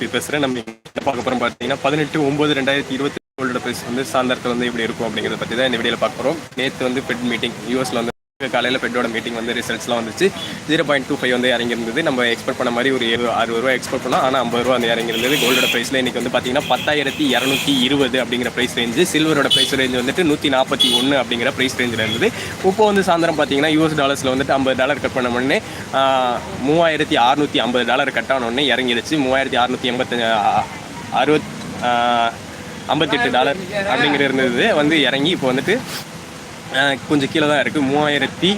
SP பேசுகிறேன் நம்ம பார்க்க போகிறோம் பார்த்தீங்கன்னா பதினெட்டு ஒம்பது ரெண்டாயிரத்தி இருபத்தி கோல்டோட பேச வந்து சாயந்தரத்தில் வந்து எப்படி இருக்கும் அப்படிங்கிறத பற்றி தான் இந்த வீடியோவில் பார்க்க போகிறோம் நேற்று வந்து ஃபெட் மீட்டிங் யூஎஸில் வந்து காலையில் ஃபெட்டோட மீட்டிங் வந்து ரிசல்ட்ஸ்லாம் வந்துச்சு. ஜீரோ பாயிண்ட் டூ ஃபைவ் வந்து இறங்கியிருந்தது. நம்ம எக்ஸ்பெக்ட் பண்ண மாதிரி ஒரு ஏழு அறுபது ரூபா எக்ஸ்பெக்ட் பண்ணோம் ஆனால் ஐம்பது ரூபா வந்து இறங்கியிருந்தது. கோல்டோட ப்ரைஸில் இன்றைக்கி வந்து பார்த்தீங்கன்னா பத்தாயிரத்தி இரநூத்தி இருபது அப்படிங்கிற ப்ரைஸ் ரேஞ்சு சில்வரோட ப்ரைஸ் ரேஞ்ச் வந்துட்டு நூற்றி நாற்பத்தி ஒன்று அப்படிங்கிற ப்ரைஸ் ரேஞ்சில் இருந்தது. இப்போ வந்து சாயந்தரம் பார்த்தீங்கன்னா யூஎஸ் டாலர்ஸில் வந்துட்டு ஐம்பது டாலர் கட் பண்ண உடனே மூவாயிரத்தி அறுநூற்றி ஐம்பது டாலர் கட் ஆன உடனே இறங்கிடுச்சு. மூவாயிரத்தி அறுநூற்றி எண்பத்தஞ்சு அறுபத் ஐம்பத்தெட்டு டாலர் அப்படிங்கிற இருந்தது. வந்து இறங்கி இப்போ வந்துட்டு கொஞ்சம் கீழே தான் இருக்குது மூவாயிரத்தி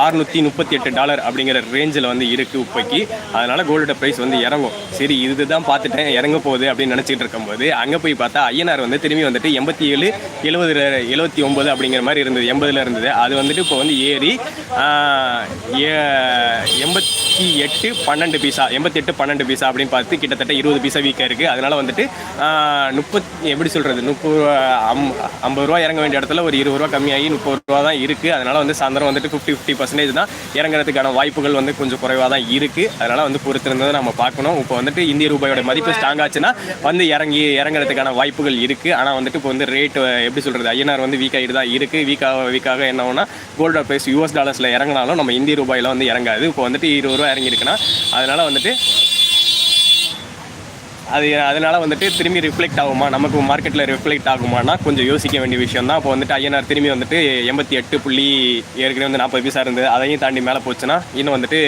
அறுநூற்றி முப்பத்தி எட்டு டாலர் அப்படிங்கிற ரேஞ்சில் வந்து இருக்குது இப்போக்கி அதனால் கோல்டோட ப்ரைஸ் வந்து இறங்கும். சரி இதுதான் பார்த்துட்டேன் இறங்க போகுது அப்படின்னு நினச்சிட்டு இருக்கும்போது அங்கே போய் பார்த்தா ஐயனார் வந்து திரும்பி வந்துட்டு எண்பத்தி ஏழு எழுபது எழுபத்தி ஒம்பது அப்படிங்கிற மாதிரி இருந்தது எண்பதில் இருந்தது. அது வந்துட்டு இப்போ வந்து ஏறி ஏ- எண்பத்தி எட்டு பன்னெண்டு பீஸா எண்பத்தி எட்டு பன்னெண்டு பீஸா அப்படின்னு பார்த்து கிட்டத்தட்ட இருபது பீஸா வீக்காக இருக்குது அதனால் வந்துட்டு முப்பத்தி எப்படி சொல்கிறது முப்பது ரூபா அம் ஐம்பது ரூபா இறங்க வேண்டிய இடத்துல ஒரு இருபது ரூபா கம்மியாகி முப்பது ரூபா தான் இருக்குது அதனால் வந்து சாயந்தரம் வந்துட்டு ஃபிஃப்டி ஃபிஃப்டி பர்சன்டேஜ் தான் இறங்குறதுக்கான வாய்ப்புகள் வந்து கொஞ்சம் குறைவாக தான் இருக்குது அதனால் வந்து பொறுத்திருந்ததை நம்ம பார்க்கணும். இப்போ வந்துட்டு இந்திய ரூபாயோட மதிப்பு ஸ்ட்ராங் ஆச்சுன்னா வந்து இறங்கி இறங்குறதுக்கான வாய்ப்புகள் இருக்குது ஆனால் வந்துட்டு இப்போ வந்து ரேட் எப்படி சொல்கிறது ஐஎன்ஆர் வந்து வீக் ஆகிட்டு தான் இருக்குது வீக்காக வீக்காக என்ன ஆகும்னா கோல்டு ப்ரைஸ் யூஎஸ் டாலர்ஸில் இறங்கினாலும் நம்ம இந்திய ரூபாயில் வந்து இறங்காது. இப்போ வந்துட்டு இருபது ரூபா இறங்கியிருக்குன்னா அதனால் வந்துட்டு அது அதனால வந்துட்டு திரும்பி ரிஃப்ளெக்ட் ஆகுமா? நமக்கு மார்க்கெட்டில் ரிஃப்ளெக்ட் ஆகுமானா கொஞ்சம் யோசிக்க வேண்டிய விஷயம் தான் இப்போ வந்துட்டு ஐஎன்ஆர் திரும்பி வந்துட்டு எண்பத்தி எட்டு புள்ளி ஏற்கனவே வந்து நாற்பது பைசா இருந்தது. அதையும் தாண்டி மேலே போச்சுன்னா இன்னும் வந்துட்டு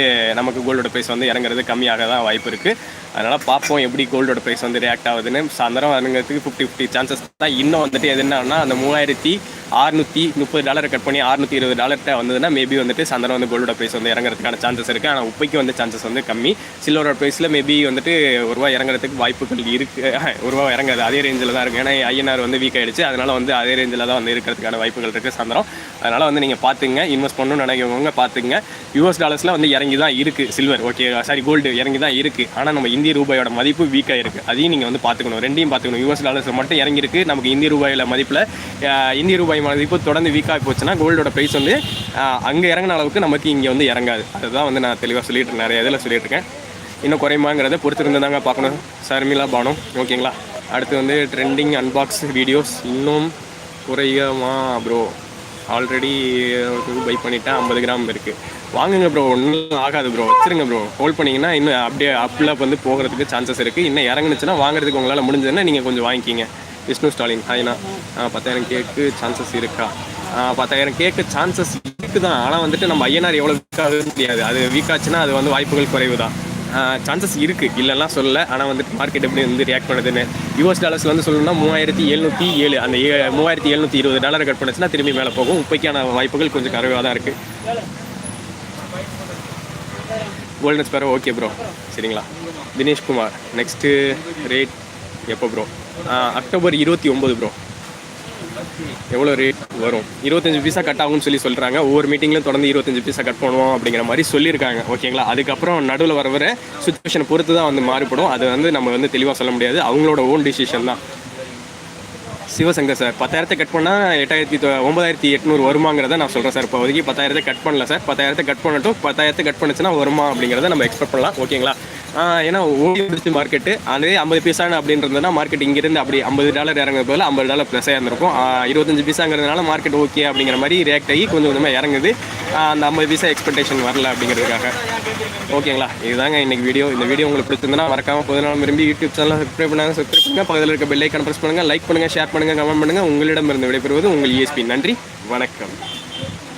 நமக்கு கோல்டோட ப்ரைஸ் வந்து இறங்குறது கம்மியாக தான் வாய்ப்பு இருக்குது அதனால் பார்ப்போம் எப்படி கோல்டோட ப்ரைஸ் வந்து ரியாக்ட் ஆகுதுன்னு. சாயந்தரம் இறங்குறதுக்கு ஃபிஃப்டி ஃபிஃப்டி சான்சஸ் தான். இன்னும் வந்துட்டு எது என்னன்னா அந்த மூவாயிரத்தி அறுநூற்றி முப்பது டாலரை கட் பண்ணி அறுநூற்றி இருபது டாலர்கிட்ட வந்ததுன்னா மேபி வந்துட்டு சந்தனம் வந்து கோல்டோட ப்ரைஸ் வந்து இறங்குறதுக்கான சான்சஸ் இருக்குது ஆனால் உப்பைக்கு வந்து சான்சஸ் வந்து கம்மி. சில்வரோட ப்ரைஸில் மேபி வந்துட்டு ஒரு ரூபா இறங்குறதுக்கு வாய்ப்புகள் இருக்குது ஒரு ரூபா இறங்குறது அதே ரேஞ்சில் தான் இருக்குது ஏன்னா ஐஎன்ஆர் வந்து வீக் ஆயிடுச்சு. அதனால் வந்து அதே ரேஞ்சில் தான் வந்து இருக்கிறதுக்கான வாய்ப்புகள் இருக்குது சந்தனம் அதனால் வந்து நீங்கள் பார்த்துங்க இன்வெஸ்ட் பண்ணணும்னு நினைக்கிறவங்க பார்த்துங்க யூஎஸ் டாலர்ஸில் வந்து இறங்கி தான் இருக்குது சில்வர் ஓகே சாரி கோல்டு இறங்கி தான் இருக்குது ஆனால் நம்ம இந்திய ரூபாயோட மதிப்பு வீக்காக இருக்குது அதையும் நீங்கள் வந்து பார்த்துக்கணும் ரெண்டையும் பார்த்துக்கணும் யூஎஸ் டாலர்ஸில் மட்டும் இறங்கியிருக்கு. நமக்கு இந்திய ரூபாயில் மதிப்பில் இந்திய ரூபாய் இப்போ தொடர்ந்து வீக்காகி போச்சுன்னா கோல்டோட ப்ரைஸ் வந்து அங்கே இறங்கின அளவுக்கு நமக்கு இங்கே வந்து இறங்காது. அதுதான் வந்து நான் தெளிவாக சொல்லிட்டு இருக்கேன் நிறைய இதில் சொல்லிட்டு இருக்கேன். இன்னும் குறையுமாங்கிறத பொறுத்திருந்து தாங்க பார்க்கணும். சர்மிளா பானம் ஓகேங்களா? அடுத்து வந்து ட்ரெண்டிங் அன்பாக்ஸ் வீடியோஸ் இன்னும் குறையுமா ப்ரோ ஆல்ரெடி பை பண்ணிட்டேன் ஐம்பது கிராம் இருக்குது வாங்குங்க ப்ரோ ஒன்றும் ஆகாது ப்ரோ வச்சுருங்க ப்ரோ ஹோல்ட் பண்ணிங்கன்னா இன்னும் அப்படியே அப்பில் வந்து போகிறதுக்கு சான்சஸ் இருக்குது இன்னும் இறங்குனுச்சுன்னா வாங்குறதுக்கு உங்களால் முடிஞ்சதுன்னா நீங்கள் கொஞ்சம் வாங்கிக்கிங்க. விஷ்ணு ஸ்டாலின் ஹாய்னா பத்தாயிரம் கேக்கு சான்சஸ் இருக்கா? பத்தாயிரம் கேக்கு சான்சஸ் இருக்குது தான் ஆனால் வந்துட்டு நம்ம ஐஎன்ஆர் எவ்வளோ வீக்காக முடியாது அது வீக் ஆச்சுன்னா அது வந்து வாய்ப்புகள் குறைவு தான் சான்சஸ் இருக்குது இல்லைலாம் சொல்லல. ஆனால் வந்துட்டு மார்க்கெட் எப்படி வந்து ரியாக்ட் பண்ணுதுன்னு. யூஎஸ் டாலர்ஸ் வந்து சொல்லணும்னா மூவாயிரத்தி எழுநூற்றி ஏழு அந்த ஏ மூவாயிரத்தி எழுநூற்றி இருபது டாலர் கட் பண்ணுச்சுன்னா திரும்பி மேலே போகும். இப்போக்கான வாய்ப்புகள் கொஞ்சம் குறைவாக தான் இருக்குது கோல்டன்ஸ் பேர ஓகே ப்ரோ சரிங்களா? தினேஷ்குமார் நெக்ஸ்ட்டு ரேட் எப்போ ப்ரோ அக்டோபர் இருபத்தி ஒம்பது ப்ரோ எவ்வளோ ரேட் வரும்? இருபத்தஞ்சு பீஸா கட் ஆகும்னு சொல்லி சொல்கிறாங்க ஒவ்வொரு மீட்டிங்லையும் தொடர்ந்து இருபத்தஞ்சு பீஸா கட் பண்ணுவோம் அப்படிங்கிற மாதிரி சொல்லியிருக்காங்க. ஓகேங்களா அதுக்கப்புறம் நடுவில் வர வர சுச்சுவேஷனை பொறுத்து தான் வந்து மாறுபடும். அது வந்து நம்ம வந்து தெளிவாக சொல்ல முடியாது. அவங்களோட ஓன் டிசிஷன் தான். சிவசங்கர் சார். பத்தாயிரத்தை கட் பண்ணால் எட்டாயிரத்தி தொ- ஒன்பதாயிரத்தி எட்நூறு வருமாங்கிறத நான் சொல்கிறேன் சார். இப்போதைக்கு பத்தாயிரத்தை கட் பண்ணல சார். பத்தாயிரத்தை கட் பண்ணட்டும். பத்தாயிரத்தை கட் பண்ணுச்சுன்னா வருமா அப்படிங்கிறத நம்ம எக்ஸ்பெக்ட் பண்ணலாம். ஓகேங்களா? ஏன்னா ஓடி முடிச்சு மார்க்கெட்டு அதே ஐம்பது பீஸான அப்படின்றதுனா மார்க்கெட் இங்கேருந்து அப்படி ஐம்பது டாலர் இறங்குறது போல ஐம்பது டாலர் ப்ளஸ்ஸாக இருந்திருக்கும். இருபத்தஞ்சு பீஸாங்கிறதுனால மார்க்கெட் ஓகே அப்படிங்கிற மாதிரி ரியாக்ட் ஆகி கொஞ்சம் கொஞ்சமாக இறங்குது. நம்ம அந்த எக்ஸ்பெக்டேஷன் வரல அப்படிங்கிறதுக்காக. ஓகேங்களா? இதுதாங்க இன்னைக்கு வீடியோ இந்த வீடியோ உங்களுக்கு பிடிச்சிருந்தனா மறக்காம பொதுநாள் விரும்பி யூடியூப் சேனல் சப்ஸ்கிரைப் பண்ணாங்க சப்ஸ்கிரைப் பண்ணுங்கள் பக்கத்தில் இருக்க பெல் ஐக்கான ப்ரெஸ் பண்ணுங்கள் லைக் பண்ணுங்கள் ஷேர் பண்ணுங்கள் கமெண்ட் பண்ணுங்கள் உங்களிடம் இருந்து விடைபெறுவது உங்கள் இஎஸ்பி நன்றி வணக்கம்.